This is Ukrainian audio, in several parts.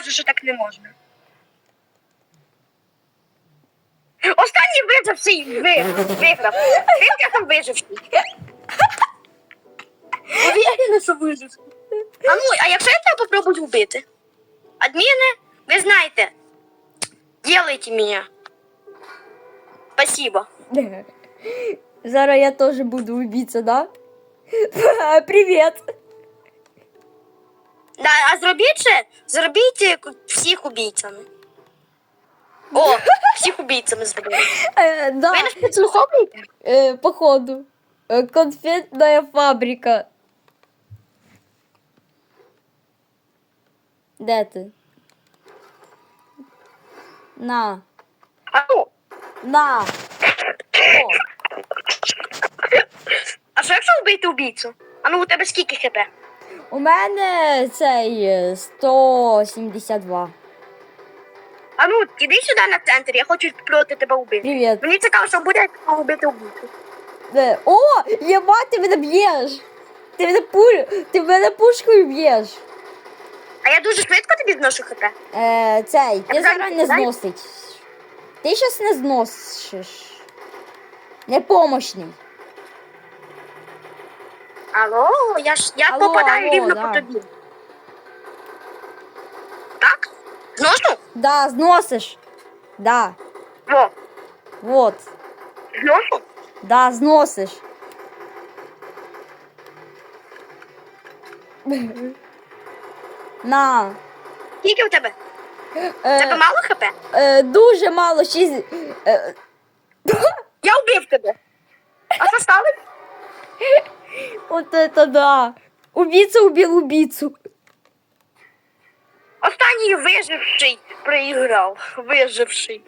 кажу, що так не можна. Останній виживший ви- виграв. Там виживший. Уверена, що виживший. А ну, а якщо я тебе попробую вбити? Адміни, ви знаєте, делайте мене. Спасибо. Зараз я теж буду убийца, да? Привіт! Да, а зробіть ще, зробіть е, всіх убійцями. О, всіх убійцями зробили. Е, да, Ви не спецслуховуєте? е, походу. Е, конфетная фабрика. Де ти? На. А ну, На. О. а що якщо вбити убійцу? А ну у тебе скільки хп? У мене цей е, 172. А ну, іди сюди на центр, я хочу проти тебе вбити. Привіт. Мені цікаво, що буде, як вбити. Де? О, єба, ти мене б'єш. Ти мене пуль, ти мене пушкою б'єш. А я дуже швидко тобі зношу хп. Е, цей, ти Я зараз не зносить. Ти щас не зносиш. Непомощний. Алло, я ж я Алло, попадаю алло, рівно да. по тобі. Так? Зношу? Да, зносиш. Да. Во, Вот. зношу? Да, зносиш. На. Скільки у тебе? Е, Тебе мало хп? е, дуже мало шість. Е, Я вбив тебе. А що сталося? От это да. Убийца убил убийцу. Останній виживший проіграв. Виживший.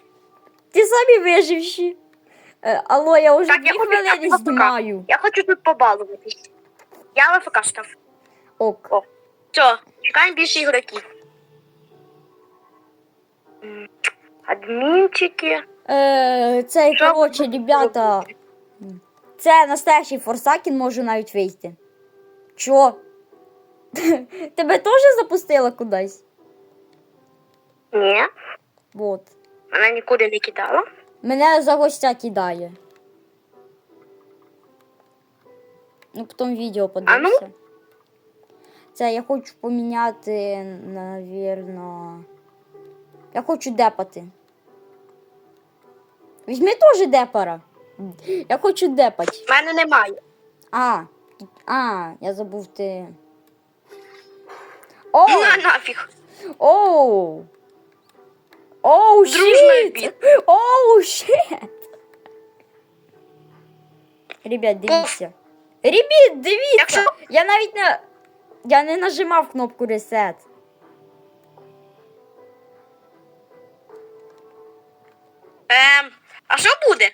Ті самі виживші. Е, алло, я вже Так, дві я хочу хвилини знімаю. Я хочу тут побалуватись. Я ЛФК став. Ок. О, все, чекаємо більше ігроків. М, Адмінчики. Е, цей, Що коротше, ребята? Це настоящий Форсакін може навіть вийти. Чо? Тебе теж запустила кудись? Ні, Вот. вона нікуди не кидала. Мене за гостя кидає. Ну, потім відео подивишся. Це я хочу поміняти, навірно. Я хочу депати. Візьми теж депара. Я хочу депать. В мене немає. А, а, я забув ти. О! На нафіг. Оу! Оу, Дружний щит! Оу, щит! Ребят, дивіться. Ребят, дивіться! Якщо- Я навіть не. Я не нажимав кнопку reset. Ем, а що буде?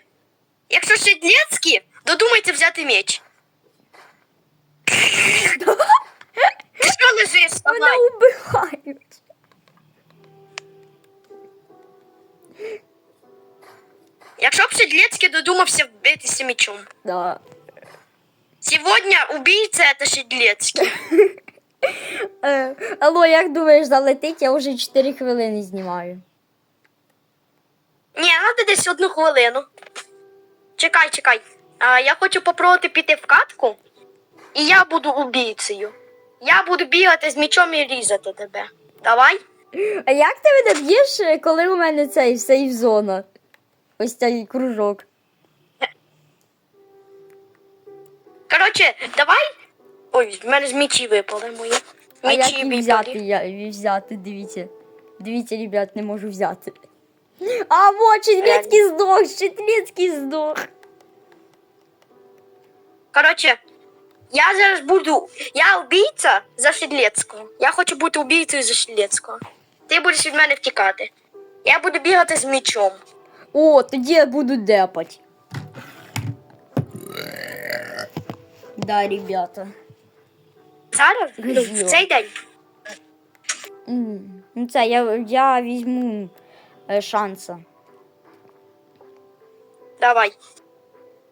Якщо Щедлецькі, додумайте взяти меч. Ти що лежиш? Мене Давай. убивають. Якщо б Щедлецький додумався вбитися мечом. Да. Сьогодні убийця це Щедлецький. Е, алло, як думаєш, залетить? Я вже 4 хвилини знімаю. Ні, треба десь одну хвилину. Чекай, чекай. А, я хочу попробувати піти в катку, і я буду убійцею. Я буду бігати з мечом і різати тебе. Давай. А як ти мене б'єш, е, коли у мене цей сейф зона? Ось цей кружок. Коротше, давай. Ой, в мене з мечі випали мої. А як їх взяти? Я, взяти, дивіться. Дивіться, ребят, не можу взяти. А вот, Щетлецький здох, Щетлецький здох. Коротше, я зараз буду. Я убійця за Шедлецького. Я хочу бути убійцею за Шедлецького. Ти будеш від мене втікати. Я буду бігати з мечом. О, тоді я буду депать. Да, ребята. Зараз? Ну, в цей день. М, Ну це я, я візьму Е, шанса. Давай.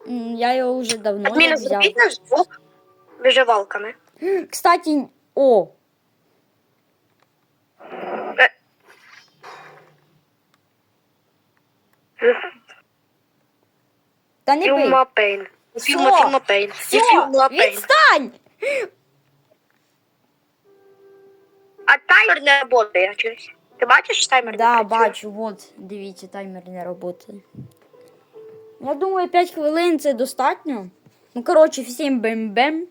Я его уже давно Отмена, не взял. Отмена звук выживалками. Кстати, о. Е. Та не бей. Філма Пейн. Філма, філма Пейн. Все, філма Пейн. відстань! А таймер не я через. Ти бачиш таймер? Да, не бачу, от, дивіться, таймер не працює. Я думаю, 5 хвилин це достатньо. Ну, коротше, всім бем-бем.